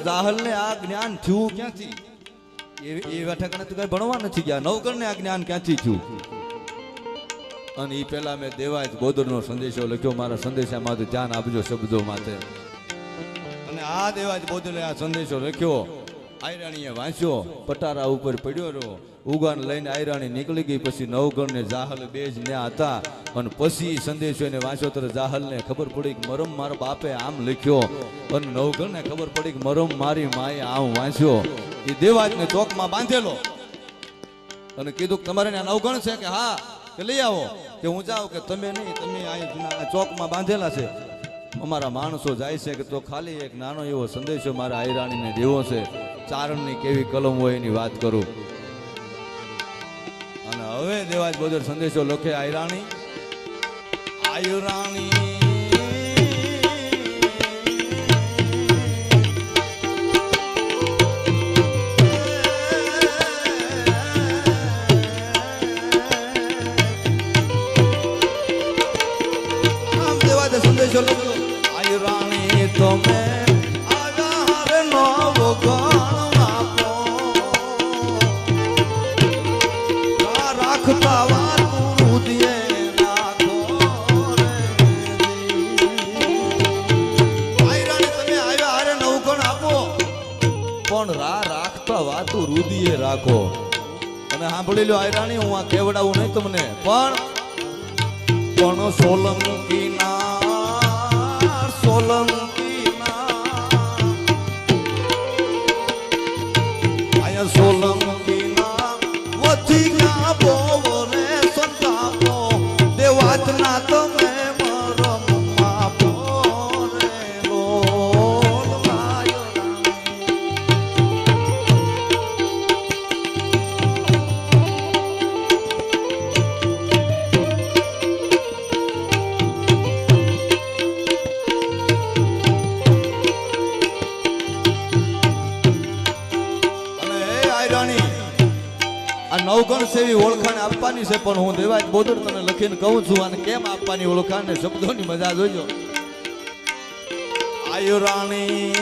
જાહલ ને આ જ્ઞાન થયું ક્યાંથી? એ એવા તું તો કઈ ભણવા નથી ગયા. નવકર ને આ જ્ઞાન ક્યાંથી થયું? અને એ પેલા મેં દેવાજ બોદર નો સંદેશો લખ્યો. મારા સંદેશામાં તો ધ્યાન આપજો શબ્દો માટે અને આ દેવાજ બોદરે આ સંદેશો લખ્યો. આયરાણીએ વાંચ્યો, પટારા ઉપર પડ્યો રહ્યો. ઉગાન લઈને આયરાણી નીકળી ગઈ, પછી નવગણ ને જાહલ બે જ ન્યા હતા. અને પછી સંદેશો એને વાંચ્યો, ત્યારે જાહલ ને ખબર પડી કે મરમ મારા બાપે આમ લખ્યો. અને નવગણ ને ખબર પડી કે મરમ મારી માએ આમ વાંચ્યો. એ દેવાજ ને ચોકમાં બાંધેલો. અને કીધું કે તમારે નવગણ છે કે હા? કે લઈ આવો. કે હું જાઉં કે તમે નહીં, તમે અહીં ચોકમાં બાંધેલા છે. અમારા માણસો જાય છે કે તો ખાલી એક નાનો એવો સંદેશો મારા આયરાણીને દેવો છે. ચારણની કેવી કલમ હોય એની વાત કરું. અને હવે દેવાજ બોદર સંદેશો લખે આયરાણી. આમ રુદિએ રાખો. અને સાંભળી લો આયરાણી, હું આ કેવડાવું નહીં તમને. પણ પણ સોલંકી ના આપવાની છે, પણ હું દેવાજ બોદર તને લખીને કહું છું, અને કેમ આપવાની? ઓળખાણ ને શબ્દોની મજા જોજો. આયુરાણી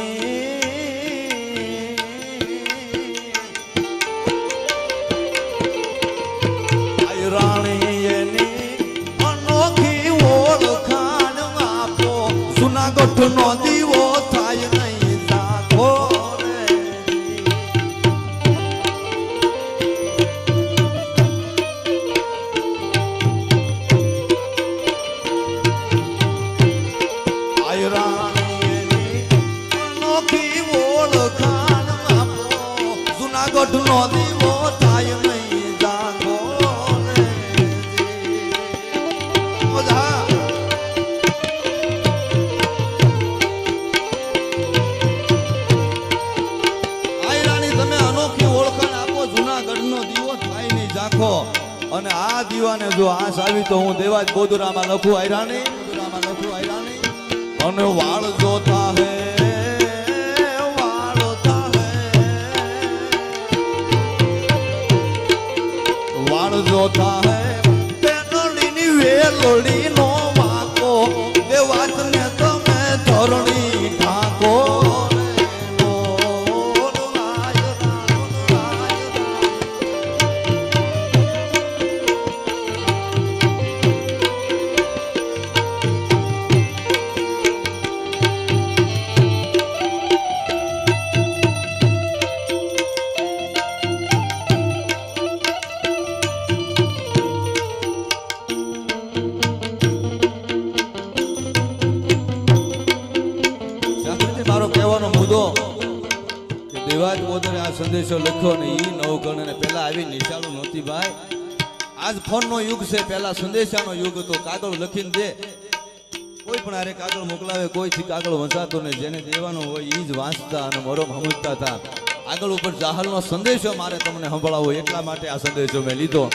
આયુરાણી એની અનોખી ઓળખાણ આપો. નો જાખો અને આ દીવાને જો આશ આવી તો હું દેવાજ બોદુરામાં લખું આયરાણી બોદુરામાં લખું આયરાણી અને વાળ જોતા હે. વાળ જોતા હે વેલોડી નો સંદેશો લખ્યો ને નવ નવગણ અને પહેલાં આવી નિશાળું નહોતી ભાઈ. આજ ફોનનો યુગ છે, પહેલા સંદેશાનો યુગ હતો, કાગળ લખીને દે. કોઈ પણ આરે કાગળ મોકલાવે, કોઈથી કાગળ વંચાતો ને જેને દેવાનો હોય એ જ વાંચતા અને મરો સમજતા હતા. આગળ ઉપર જાહલનો સંદેશો મારે તમને સંભળાવો, એટલા માટે આ સંદેશો મેં લીધો.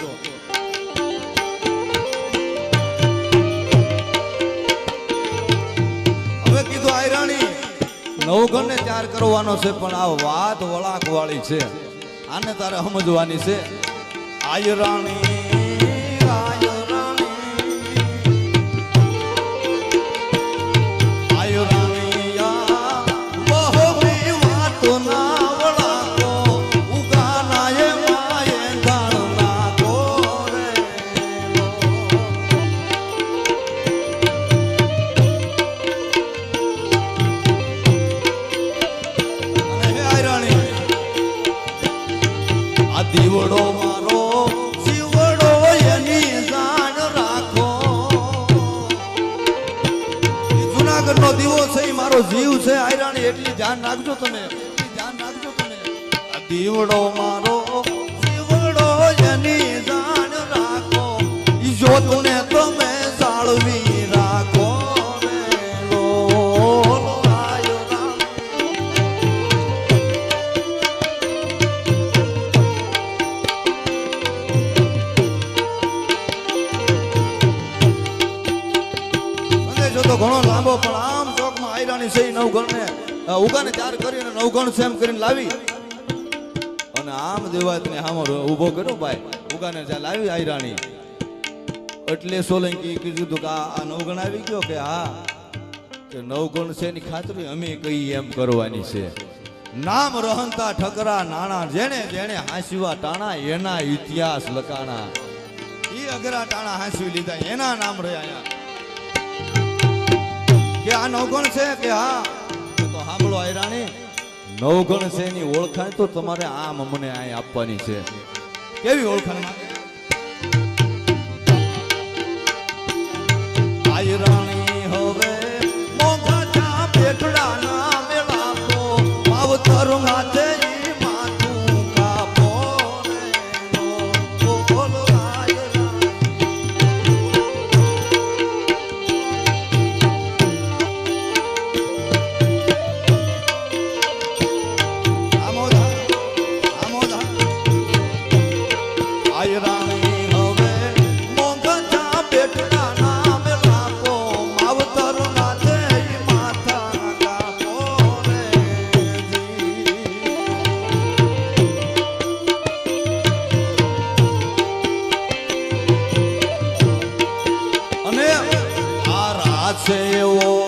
નવગણ ને ચાર કરવાનો છે, પણ આ વાત વળાક વાળી છે. આને તારે સમજવાની છે. આયરાણી ઘણો લાંબો પણ આમ ચોકમાં આયરાની છે નવગણને ઉગાને ચાર કરીને નવગણ એમ કરીને લાવી. અને આમ દેવાતને હામો ઊભો કર્યો ભાઈ, ઉગાને જ્યાં લાવી આયરાણી એટલે સોલંકી કીધું કે આ નવગણ આવી ગયો કે હા, કે નવગણ છે એની ખાતરી અમે કઈ એમ કરવાની છે. નામ રહંતા ઠકરા નાણા, જેણે જેણે હાંસવા ટાણા, એના ઇતિહાસ લખાણા. એ અગરા ટાણા હાંસી લીધા, એના નામ રહ્યા અહીંયા. કે આ નવગણ છે કે હા? તો સાંભળો આયરાણી નવગણ છે એની ઓળખાણ તો તમારે આમ મને અહીં આપવાની છે. કેવી ઓળખાણ? આ રાસે એવો.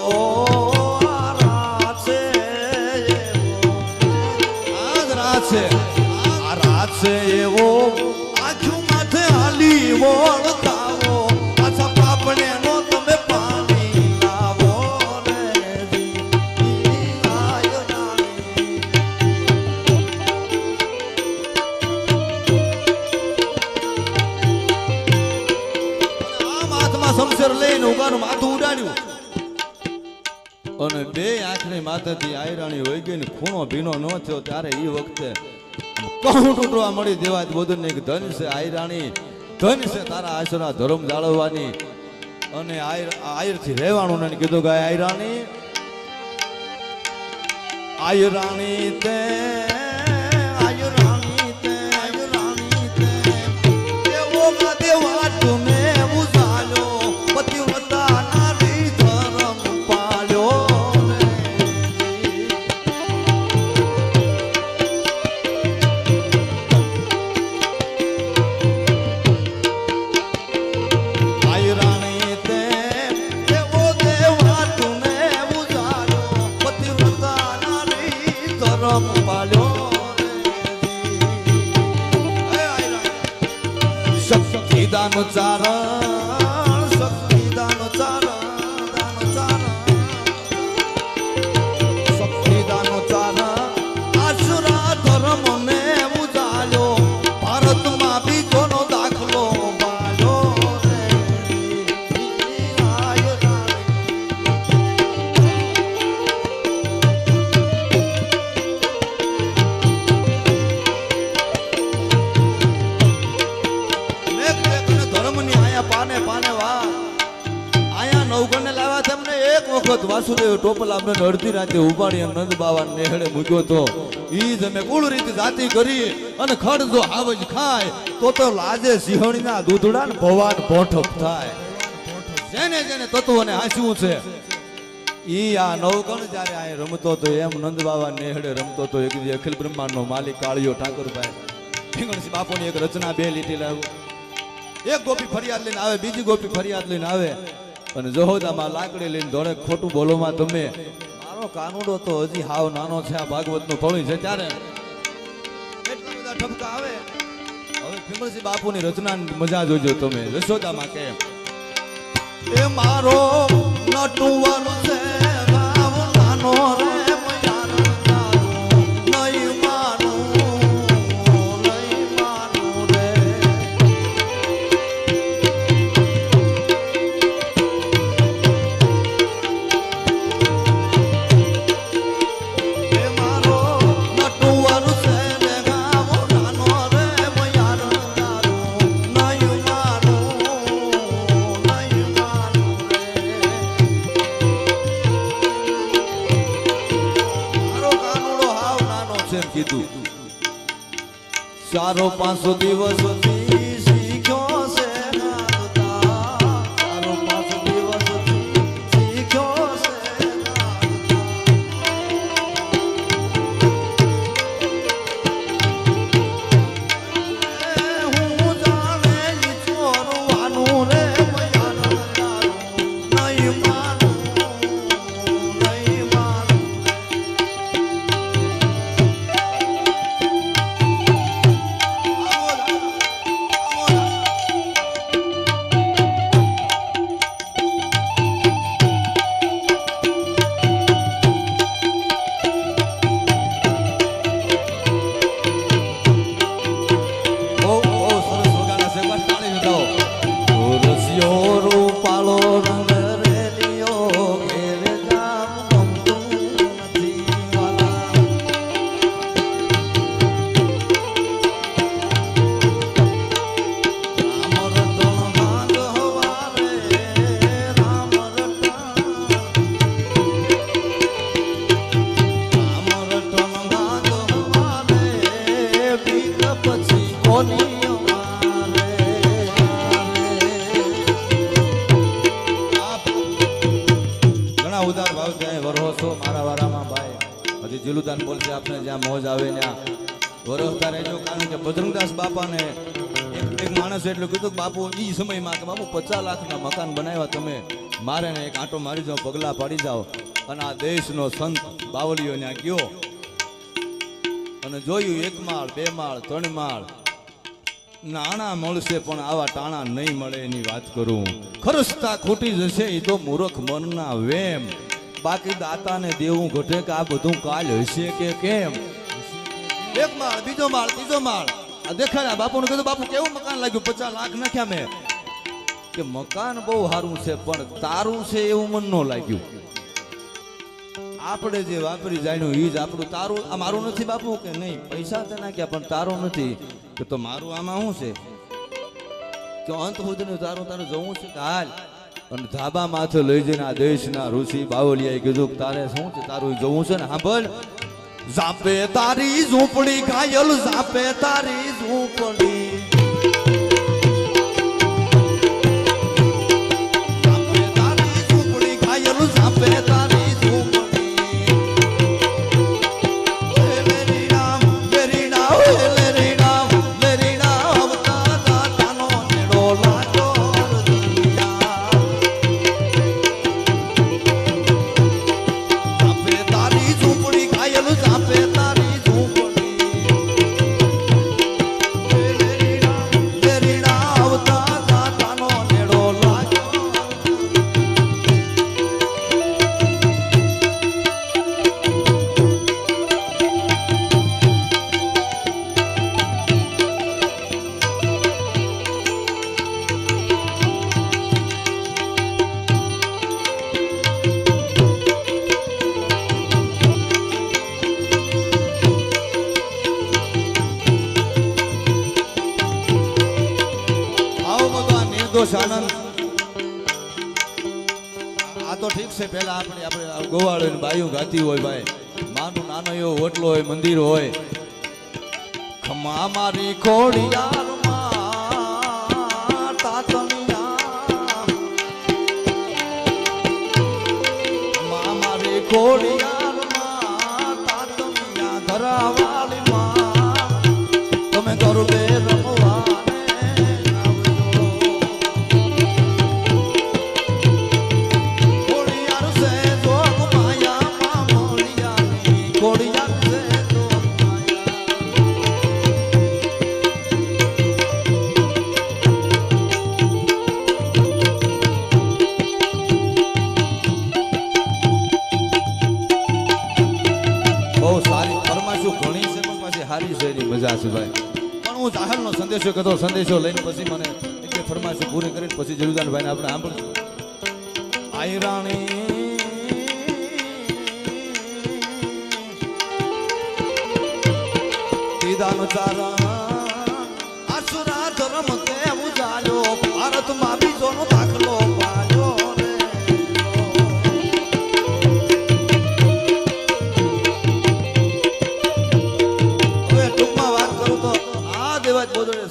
એ કહું તૂટવા મળી દેવા બોધન એક ધન છે આયરાણી. ધન છે તારા આશરા ધર્મ જાળવવાની. અને આયર આયરથી રહેવાનું ને કીધું કે આયરાણી. આયરાણી તે શક્તિદાન ચારણ રાતે ઉપાડી નંદ બાવા નેહડે મૂક્યો તો ઈ જ કુળ રીતે જાતિ કરી અને ખડ જો હાવજ ખાય, તો તો લાજે સિંહણીના દૂધડા ને ભવાન ભોઠપ થાય. જેને જેને તત્વને હાંસવું છે, ઈ આ નવગણ જ્યારે આ રમતો તો એમ નંદ બાવા નેહડે રમતો તો એક દી અખિલ બ્રહ્માંડનો માલિક કાળિયો ઠાકોરભાઈ ભીંગણસિંહ બાપુની એક રચના બે લીટી લાવ્યો એક ગોપી ફરિયાદ લઈને આવે, બીજી ગોપી ફરિયાદ લઈને આવે. અને જહોદામાં લાકડી લઈને દોડે ખોટું બોલોમાં તમે મારો કાનુડો તો હજી હાવ નાનો છે, આ ભાગવતનું ફળું છે ત્યારે એટલા બધા આવે. હવે ભીમસિંહ બાપુની રચના મજા જોજો તમે યશોદામાં કે. એ મારો નટુવર છે કીધું. ચારો પાંચસો દિવસથી એક માણસ એટલું કીધું કે, બાપુ એ સમયમાં કે બાપુ, પચાસ લાખના મકાન બનાવ્યા તમે. મારે ને એક આંટો મારી જાઓ, પગલા પાડી જાઓ. અને આ દેશનો સંત બાવલીઓ ત્યાં ગયો. અને જોયું એક માળ, બે માળ, ત્રણ માળ. નાણાં મળશે, પણ આવા ટાણા નહીં મળે એની વાત કરું. ખરસતા ખોટી જશે એ તો મૂર્ખ મનના વેમ. બાકી દાતાને દેવું ઘટે કે આ બધું કાલ હશે કે કેમ? એક માળ, બીજો માળ, ત્રીજો માળ. આ દેખાડ્યા, બાપુને કીધું, બાપુ, કેવું મકાન લાગ્યું? પચાસ લાખ નાખ્યા મેં. કે મકાન બહુ સારું છે, પણ તારું છે એવું મન ન લાગ્યું. આપણે જે વાપરી જાણ્યું એ જ આપણું તારું, આ મારું નથી બાપુ, કે નહીં? પૈસા તો નાખ્યા, પણ તારું નથી. કે તો મારું આમાં શું છે? કે અંત સુધીનું તારું તારું જવું છે? કે હાલ. અને ધાબા માથે લઈ જઈને આ દેશના ઋષિ બાવલિયાએ કીધું કે તારે શું છે? તારું જવું છે ને? સાંભળ. ઝાપે તારી ઝૂંપડી ઘાયલ ઝાપે તારી ઝૂંપડી. ઝાપે તારી ઝૂંપડી ઘાયલ ઝાપે તારી બાયું હોય ભાઈ. માનું નાનો એવો હોટલો હોય, મંદિર હોય. ખમા મારી ખોડિયાર ખોડિયાર તમે ગરબે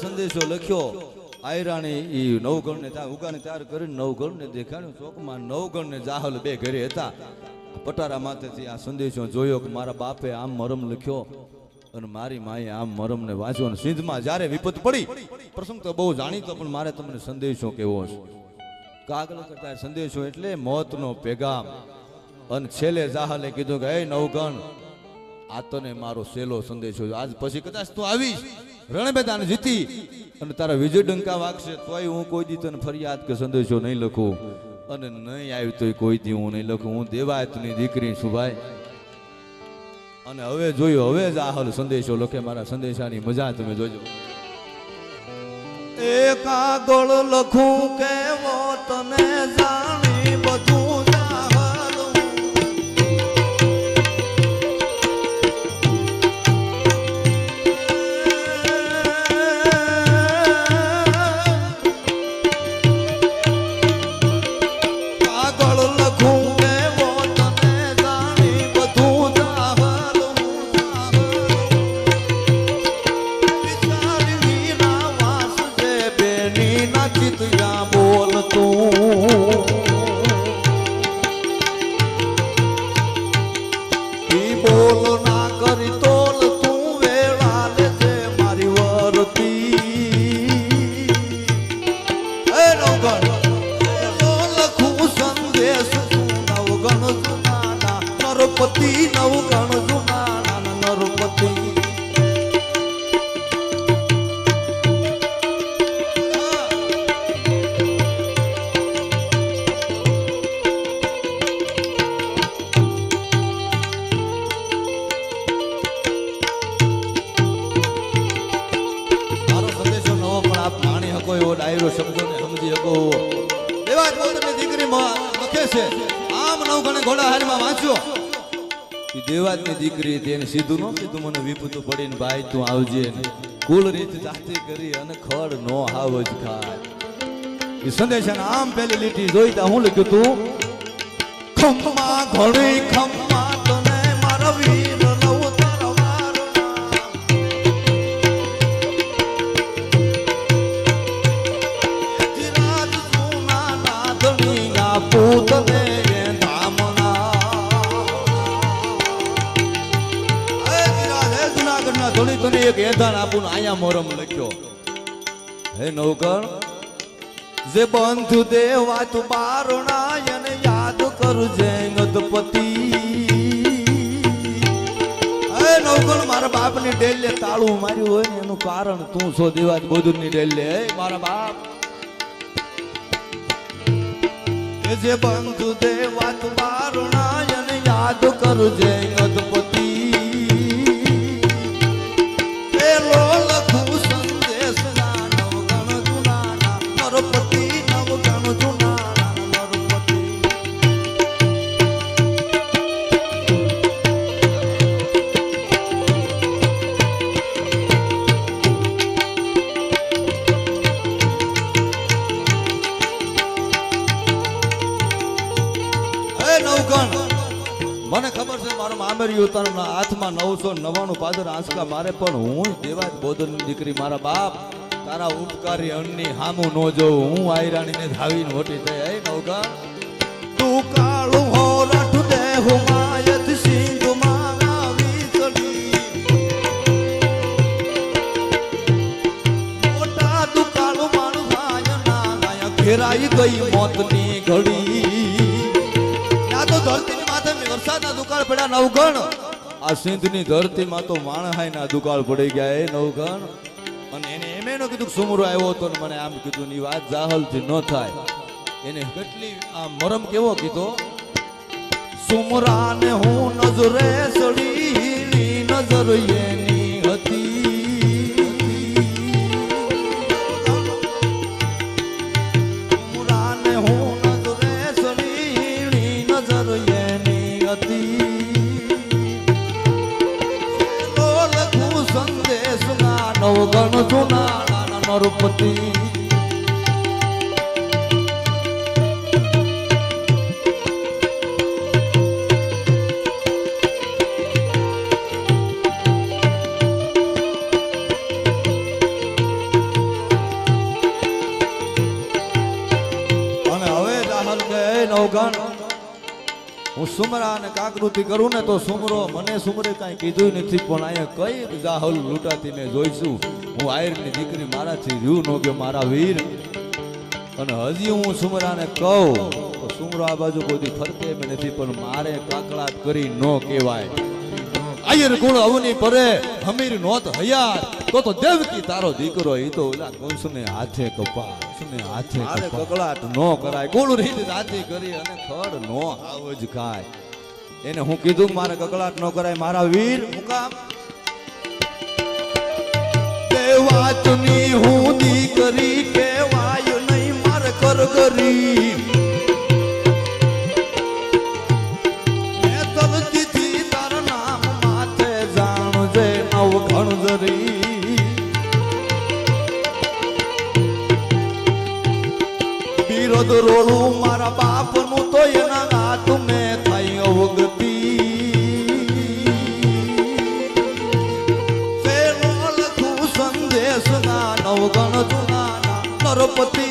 સંદેશો લખ્યો. આયરાણી ઈ નવગણને ત્યાં ઉગાને તૈયાર કરીને નવગણને દેખાડ્યું. ચોકમાં નવગણને જાહલ બે ઘરે હતા. પટારા માથેથી આ સંદેશો જોયો કે મારા બાપે આમ મરમ લખ્યો. અને મારી માએ આમ મરમને વાંચ્યો અને સિંધમાં જ્યારે વિપત પડી, પ્રસંગ તો બહુ જાણીતો, પણ મારે તમને સંદેશો કેવો છે? કાગળ કરતા સંદેશો એટલે મોતનો પેગામ. અને છેલ્લે જાહલે કીધું કે, હે નવગણ આ તને મારો સેલો સંદેશો આજ પછી કદાચ તું આવીશ રણબેદાને જીતી અને તારા વિજય ડંકા વાગશે, તોય હું કોઈ દી તને ફરિયાદ કે સંદેશો નહીં લખું. અને નહીં આવ્યું તોય કોઈ દી હું નહીં લખું. હું દેવાયતની દીકરી છું ભાઈ. અને હવે જોયું, હવે જ આ હાલ સંદેશો લખે મારા સંદેશાની મજા તમે જોજો. એકાગળ કાગળ લખું કેવો તને જાણી બધું નો હાવ જ ખાય. એ સંદેશાને આમ પેલી લીટી જોઈતા હું લખ્યું તું, ખમ્મા ઘોડી ખમ્મા તને મારા વીર ધોળી તને એક એધાન આપું અહીંયા મોરમ લખ્યો. હે નવગણ, જે બંધુ દેવા તું બારણાયન યાદ કરજે ગદપતિ હે નવગણ, મારા બાપની ડેલે તાળું માર્યું હોય ને એનું કારણ તું છો દેવાજ બોધુરની ડેલે. હે મારા બાપ. જે બંધુ દેવા તું બારણાયન યાદ કરું ગદપતિ પેલો ઉતારના હાથમાં નવસો નવાણું પાદર આંચકા મારે પણ હું દેવાજ બોદરની દીકરી, મારા બાપ, તારા ઉપકારી અન્ની હામું ન જોઉં. હું આયરાણીને ધાવીને મોટી થઈ. એ નવગણ? તું કાળું હો રઠ દે સિંહ દુકાળું મારું ભાય ના ગઈ મોતની ઘડી. ત્યાં તો ધરતીની માથે વરસાદના દુકાળ પડ્યા નવગણ આ સિંધની ધરતીમાં તો માણહાઈના દુકાળ પડી ગયા એ નવગણ અને એને એમ એનો કીધું સુમરો આવ્યો હતો ને મને આમ કીધું, ની વાત જાહલથી ન થાય. એને કેટલી આ મરમ કેવો કીધો? સુમરાને હું નજરે સડી નજર એની ના નવગણ જુના નરપતિ સુમરા અને કાકૃતિ કરું ને તો સુમરો, મને સુમરે કાંઈ કીધું નથી, પણ અહીંયા કઈ જાહલ લૂંટાતી ને જોઈશું. હું આયરની દીકરી મારાથી રહ્યું નો કે મારા વીર. અને હજી હું સુમરાને કહું, તો સુમરો આ બાજુ કોઈ ફરતે નથી, પણ મારે કાકડાટ કરી ન કહેવાય. આયર ગુણ અવની પરે હમીર નોત હયાર, તો તો દેવકી તારો દીકરો એ તો ઓલા કંસને હાથે કપા કંસને હાથે મારે કકળાટ નો કરાય. કુળ રીત જાતી કરી અને ખડ નો આવજ ખાય. એને હું કીધું મારે કકળાટ નો કરાય મારા વીર મુકામ. કામ હું દીકરી કેવાય નહીં મારે કરગરી મેં વિરોધ રોળું મારા બાપનું તો એના હાથ મેં થઈ અવગતિ. સંદેશ ના નવગણ જુના નરપતિ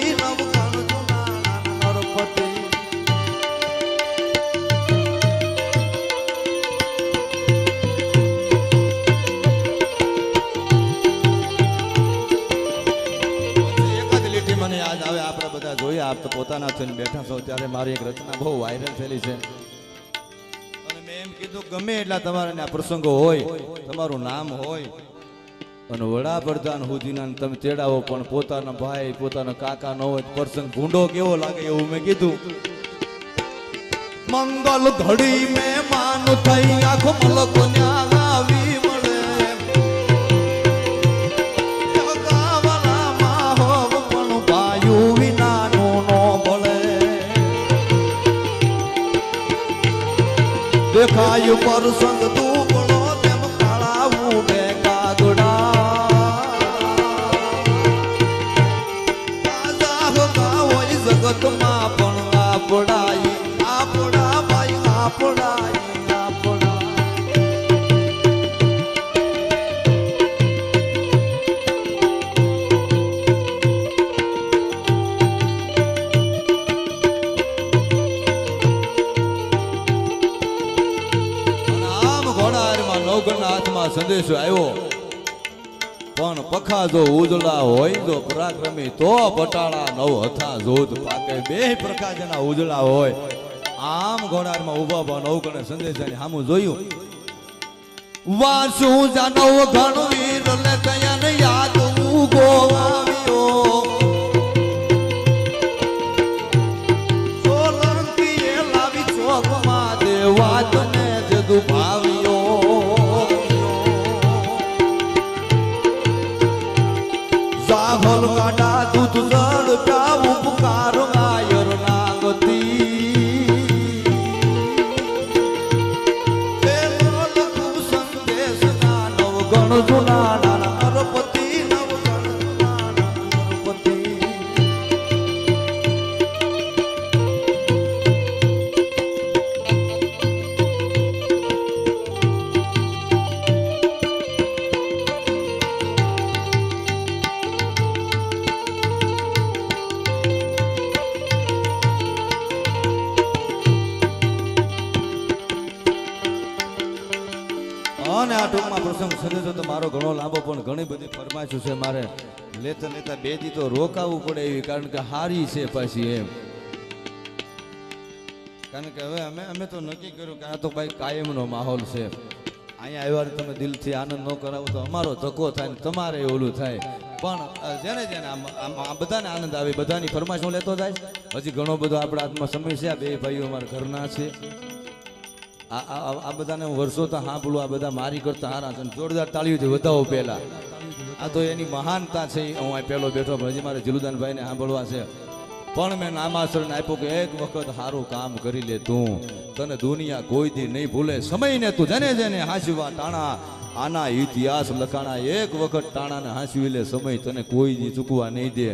પોતાના થઈને બેઠા છો ત્યારે મારી એક રચના બહુ વાયરલ થયેલી છે. અને મેં એમ કીધું ગમે એટલા તમારા આ પ્રસંગો હોય તમારું નામ હોય. અને વડાપ્રધાન સુધીના તમે તેડાવો પણ પોતાના ભાઈ પોતાના કાકા ન હોય પ્રસંગ ભૂંડો કેવો લાગે એવું મેં કીધું. મંગલ ઘડી મેં માન થઈ આખો મલકો ન્યા દેખાયું તું દુબળો તેમ કાળાવું બે સંદેશો આવ્યો. પણ પખા જો ઉજળા હોય જો પરાક્રમી તો પટાળા નવ હથા જોધ પાકે. બે પ્રકાર ઉજળા હોય. આમ ઘોડારમાં ઊભા ઊભા નવગણે સંદેશાની સામું જોયું. વાસુ જાનવ ઘણ વીર ને કયા ને યાદ ઉગો આવ્યો અને આ ટૂંકમાં પ્રસંગ સંદેશો તો મારો ઘણો લાંબો, પણ ઘણી બધી ફરમાઈશું છે મારે. લેતા લેતા બે દી તો રોકાવું પડે એવી, કારણ કે હારી છે પાછી એમ. કારણ કે હવે અમે અમે તો નક્કી કર્યું કે આ તો ભાઈ કાયમનો માહોલ છે. અહીંયા આવ્યા તમે દિલથી આનંદ ન કરાવો તો અમારો ધક્કો થાય ને તમારે ઓલું થાય. પણ જેને જેને આમ બધાને આનંદ આવે, બધાની ફરમાઈશ લેતો જાય. હજી ઘણો બધો આપણા હાથમાં સમય છે, આ બે ભાઈઓ અમારા ઘરના છે. આ બધાને હું વર્ષો તો સાંભળું, આ બધા મારી કરતા હારા છે જોરદાર તાળીઓથી વધાવો પહેલાં. આ તો એની મહાનતા છે હું આ પહેલો બેઠો હજી મારે જીલુદાનભાઈને સાંભળવા છે. પણ મેં નામાસરણ આપ્યું કે એક વખત સારું કામ કરી લે તું. તને દુનિયા કોઈ દી નહીં ભૂલે. સમયને તું જેને જેને હાંસવા ટાણા, આના ઇતિહાસ લખાણા, એક વખત ટાણાને હાંસવી લે, સમય તને કોઈ દી ચૂકવા નહીં દે.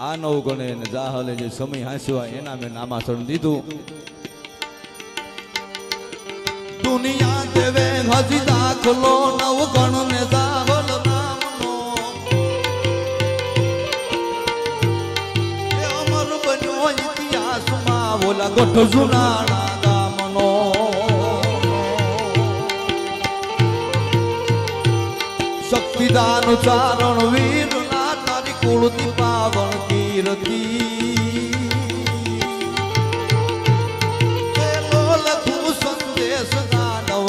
આ નવ ગણે જાહલે જે સમય હાંસવા, એના મેં નામાસરણ દીધું. દુનિયા દેવે હજી દાખલો નવ ગણ ને દાહોલ નામનો અમર બન્યો ઇતિહાસમાં બોલા ગોઠ જુનાણા ગામનો. શક્તિદાન ચારણ વીરના તારી કુળતી પાવન કીરતી.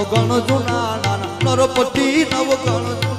લખું સંદેશ ના નવગણ જુના નાના નરપતિ નવગણ